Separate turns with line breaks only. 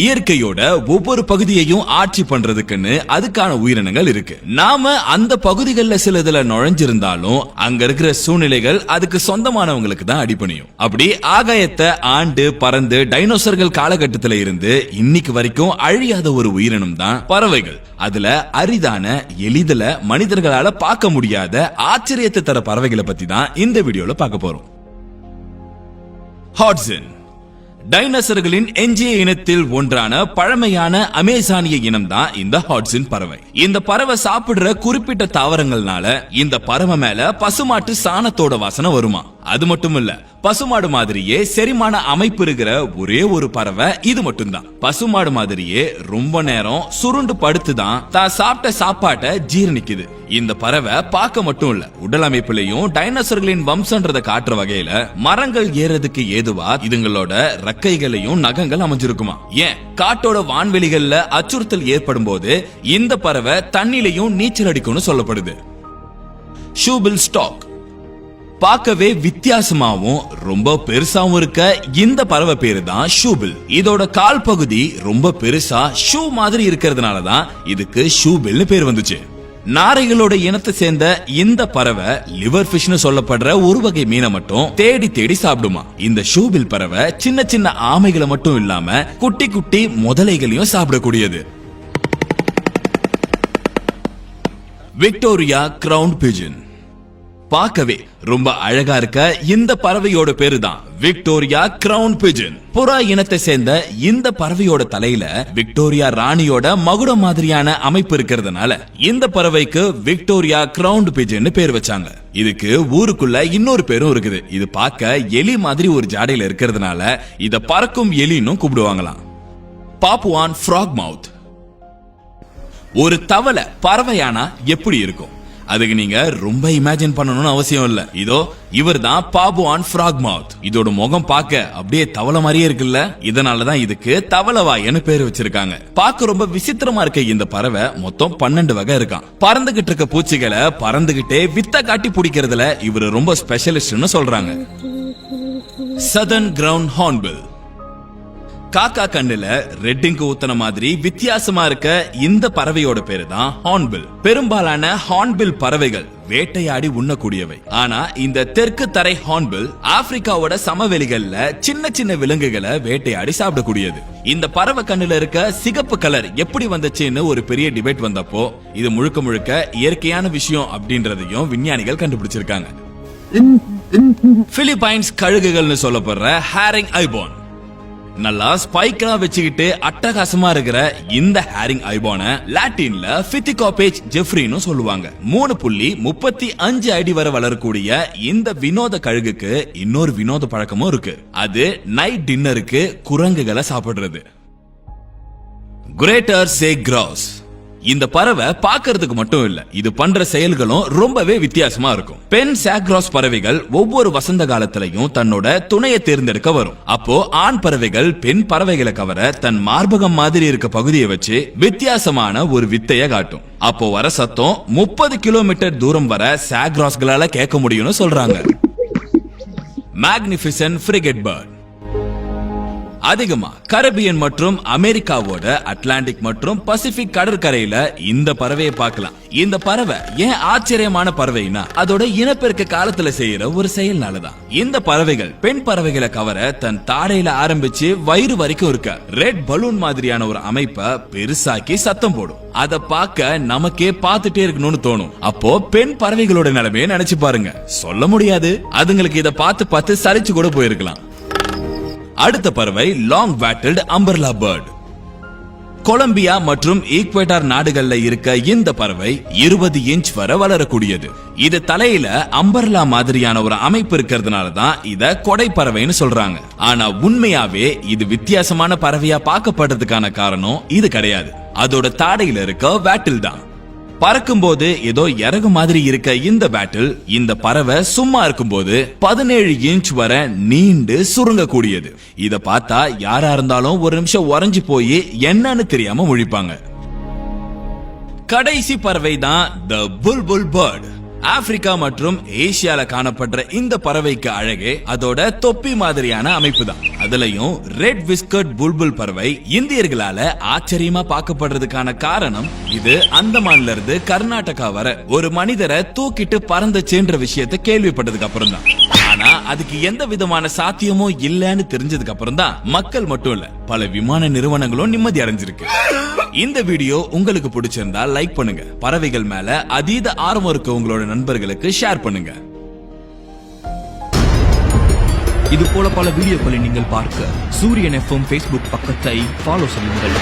இயற்கையோட ஒவ்வொரு பகுதியையும் ஆட்சி பண்றதுக்குன்னு அதுக்கான உயிரினங்கள் இருக்கு. நாம அந்த பகுதிகளில் சிலதுல நுழைஞ்சிருந்தாலும் அங்க இருக்கிற சூழ்நிலைகள் அதுக்கு சொந்தமானவங்களுக்கு தான் அடிப்பணியும் அப்படி ஆகாயத்தை ஆண்டு பறந்து டைனோசர்கள் காலகட்டத்தில் இருந்து இன்னைக்கு வரைக்கும் அழியாத ஒரு உயிரினம் தான் பறவைகள். அதுல அரிதான எளிதில் மனிதர்களால பார்க்க முடியாத ஆச்சரியத்தை தர பறவைகளை பத்தி தான் இந்த வீடியோல பார்க்க போறோம். ஹாட்சன் டைனோசர்களின் எஞ்சிய இனத்தில் ஒன்றான பழமையான அமேசானிய இனம்தான் இந்த ஹாட்ஸின் பறவை. இந்த பறவை சாப்பிடுற குறிப்பிட்ட தாவரங்கள்னால இந்த பறவை மேல பசுமாட்டு சாணத்தோட வாசனை வருமா? அது மட்டும் இல்ல பசுமாடு மாதிரியே செரிமான அமைப்பு இருக்கிற ஒரே ஒரு பறவை இது மட்டும்தான். பசுமாடு மாதிரியே ரொம்ப நேரம் சுருண்டு படுத்து தான் தான் சாப்பிட்ட சாப்பாட்டை ஜீரணிக்குது. இந்த பறவை பார்க்க மட்டும் இல்ல உடல் அமைப்புலயும் டைனோசர்களின் வம்சன்றத காட்டுற வகையில மரங்கள் ஏறதுக்கு ஏதுவா இதுங்களோட ரக்கைகளையும் நகங்கள் அமைஞ்சிருக்குமா? ஏன்? காட்டோட வான்வெளிகள்ல அச்சுறுத்தல் ஏற்படும் போது இந்த பறவை தண்ணிலையும் நீச்சல் அடிக்கும்னு சொல்லப்படுது. ஷூபில் ஸ்டாக் பார்க்கவே வித்தியாசமாவும் ரொம்ப பெருசாவும் இருக்க இந்த பறவை பேரு தான் ஷூபில் இதோட கால் பகுதி ரொம்ப பெருசா ஷூ மாதிரி இருக்கிறதுனால தான் இதுக்கு ஷூபில்னு பேர் வந்துச்சு. நாரைகளோட இனத்தை சேர்ந்த இந்த பறவை லிவர் ஃபிஷ்னு சொல்லப்படுற ஒரு வகை மீனை மட்டும் தேடி தேடி சாப்பிடுமா. இந்த ஷூபில் பறவை சின்ன சின்ன ஆமைகளை மட்டும் இல்லாம குட்டி குட்டி முதலைகளையும் சாப்பிடக்கூடியது. Victoria crowned pigeon. பார்க்கவே ரொம்ப அழகா இருக்க இந்த பறவையோட பேரு தான் விக்டோரியா கிரவுன் பிஜன். புறா இனத்தை சேர்ந்த இந்த பறவையோட தலையில விக்டோரியா ராணியோட மகுடம் மாதிரியான அமைப்பு இருக்கிறதுனால இந்த பறவைக்கு விக்டோரியா கிரவுண்ட் பிஜன் பேர் வச்சாங்க. இதுக்கு ஊருக்குள்ள இன்னொரு பேரும் இருக்குது. இது பார்க்க எலி மாதிரி ஒரு ஜாடையில இருக்கிறதுனால இத பறக்கும் எலின்னு கூப்பிடுவாங்களாம். Papuan frogmouth. ஒரு தவளை பறவையானா எப்படி இருக்கும்? அதுக்கு நீங்க ரொம்ப இமேஜின் பண்ணணும்னு அவசியம் இல்ல. இதோ இவர் தான் பாபுவான் ஃப்ராக் மவுத் இதோட முகம் பார்க்க அப்படியே தவளை மாதிரியே இருக்குல்ல? இதனாலதான் இதுக்கு தவளவாயன்னு பேர் வச்சிருக்காங்க. பார்க்க ரொம்ப விசித்திரமா இருக்க இந்த பறவை மொத்தம் பன்னெண்டு வகை இருக்கான் பறந்துகிட்டு இருக்க பூச்சிகளை பறந்துகிட்டே வித்த காட்டி பிடிக்கிறதுல இவர் ரொம்ப ஸ்பெஷலிஸ்ட்னு சொல்றாங்க. சதன் கிரவுண்ட் ஹார்ன்பில் காக்கா கண்ணுல ரெட்டிங்கு ஊத்தன மாதிரி வித்தியாசமா இருக்க இந்த பறவையோட பேரு தான் ஹார்ன்பில் பெரும்பாலான ஹார்ன்பில் பறவைகள் வேட்டையாடி உண்ணக்கூடியவை. ஆனா இந்த தெற்கு தரை ஹார்ன்பில் ஆப்பிரிக்காவோட சமவெளிகள்ல சின்ன சின்ன விலங்குகளை வேட்டையாடி சாப்பிடக்கூடியது. இந்த பறவை கண்ணுல இருக்க சிகப்பு கலர் எப்படி வந்துச்சுன்னு ஒரு பெரிய டிபேட் வந்தப்போ இது முழுக்க முழுக்க இயற்கையான விஷயம் அப்படின்றதையும் விஞ்ஞானிகள் கண்டுபிடிச்சிருக்காங்க. பிலிப்பைன்ஸ் கழுகுகள்னு சொல்லப்படுற ஹேரிங் ஐபோன் நல்லா ஸ்பைக்கா வச்சுக்கிட்டு அட்டகாசமா இருக்கிற இந்த ஹேரிங் ஐபான லாட்டின்ல பித்திகாபேஜ் ஜெஃப்ரின்னு சொல்லுவாங்க. மூணு புள்ளி முப்பத்தி அஞ்சு அடி வரை வளரக்கூடிய இந்த வினோத கழுகுக்கு இன்னொரு வினோத பழக்கமும் இருக்கு. அது நைட் டின்னருக்கு குரங்குகளை சாப்பிடுறது. கிரேட்டர் சே கிராஸ் இந்த பறவை பார்க்கறதுக்கு மட்டும் இல்ல இது பண்ற செயல்களும் ரொம்பவே வித்தியாசமா இருக்கும். பெண் சாக்ராஸ் பறவைகள் ஒவ்வொரு வசந்த காலத்திலையும் தன்னோட துணையை தேர்ந்தெடுக்க வரும். அப்போ ஆண் பறவைகள் பெண் பறவைகளை கவர தன் மார்பகம் மாதிரி இருக்க பகுதியை வச்சு வித்தியாசமான ஒரு வித்தைய காட்டும். அப்போ வர சத்தம் முப்பது கிலோமீட்டர் தூரம் வர சாக்ராஸ்களால கேட்க முடியும்னு சொல்றாங்க. மேக்னிபிசன்ட் ஃப்ரிகெட் பேர்ட் அதிகமா கரபியன் மற்றும் அமெரிக்காவோட அட்லாண்டிக் மற்றும் பசிபிக் கடற்கரையில இந்த பறவையை பார்க்கலாம். இந்த பறவை ஏன் ஆச்சரியமான பறவைனா அதோட இனப்பெருக்க காலத்துல செய்யற ஒரு செயல்னாலதான். இந்த பறவைகள் பெண் பறவைகளை கவர தன் தாடையில ஆரம்பிச்சு வயிறு வரைக்கும் இருக்க ரெட் பலூன் மாதிரியான ஒரு அமைப்பை பெருசாக்கி சத்தம் போடும். அத பார்க்க நமக்கே பார்த்துட்டே இருக்கணும்னு தோணும். அப்போ பெண் பறவைகளோட நிலைமையை நினைச்சு பாருங்க. சொல்ல முடியாது. அதுங்களுக்கு இத பார்த்து பார்த்து சலிச்சு கூட போயிருக்கலாம். அடுத்த பறவை long wattled umbrella bird Colombia மற்றும் ஈக்வேட்டார் நாடுகள்ல இருக்க இந்த பறவை இருபது இன்ச் வரை வளரக்கூடியது. இது தலையில அம்பர்லா மாதிரியான ஒரு அமைப்பு இருக்கிறதுனால தான் இத கொடை பறவைன்னு சொல்றாங்க. ஆனா உண்மையாவே இது வித்தியாசமான பறவையா பார்க்கப்படுறதுக்கான காரணம் இது கிடையாது. அதோட தாடையில இருக்க வேட்டில் தான். பறக்கும்போது ஏதோ இறகு மாதிரி இருக்க இந்த பேட்டில் இந்த பறவை சும்மா இருக்கும்போது பதினேழு இன்ச் வரை நீண்டு சுருங்கக்கூடியது. இத பார்த்தா யாரா இருந்தாலும் ஒரு நிமிஷம் உறைஞ்சு போய் என்னன்னு தெரியாம முழிப்பாங்க. கடைசி பறவை தான் த புல் புல் பேர்டு ஆப்பிரிக்கா மற்றும் ஏசியால காணப்படுற இந்த பறவைக்கு அழகே அதோட தொப்பி மாதிரியான அமைப்பு தான் அதுலயும் ரெட் விஸ்கட் புல்புல் பறவை இந்தியர்களால ஆச்சரியமா பார்க்கப்படுறதுக்கான காரணம் இது அந்தமான்ல இருந்து கர்நாடகா வர ஒரு மனிதரை தூக்கிட்டு பறந்துச்சுன்ற விஷயத்தை கேள்விப்பட்டதுக்கு அப்புறம் தான் அதுக்கு எந்த விதமான சாத்தியமும் இல்லன்னு தெரிஞ்சதுக்கு அப்புறம் தான் மக்கள் மட்டும் இல்ல பல விமான நிறுவனங்களும் நிம்மதி அடைஞ்சிருக்கு. இந்த வீடியோ உங்களுக்கு பிடிச்சிருந்தா லைக் பண்ணுங்க. பறவைகள் மேல அதீத ஆர்வம் இருக்க உங்களோட நண்பர்களுக்கு ஷேர் பண்ணுங்க.
இது போல பல வீடியோக்களை நீங்கள் பார்க்க சூரியன் எஃப்எம் ஃபேஸ்புக் பக்கத்தை ஃபாலோ செய்யுங்கள்.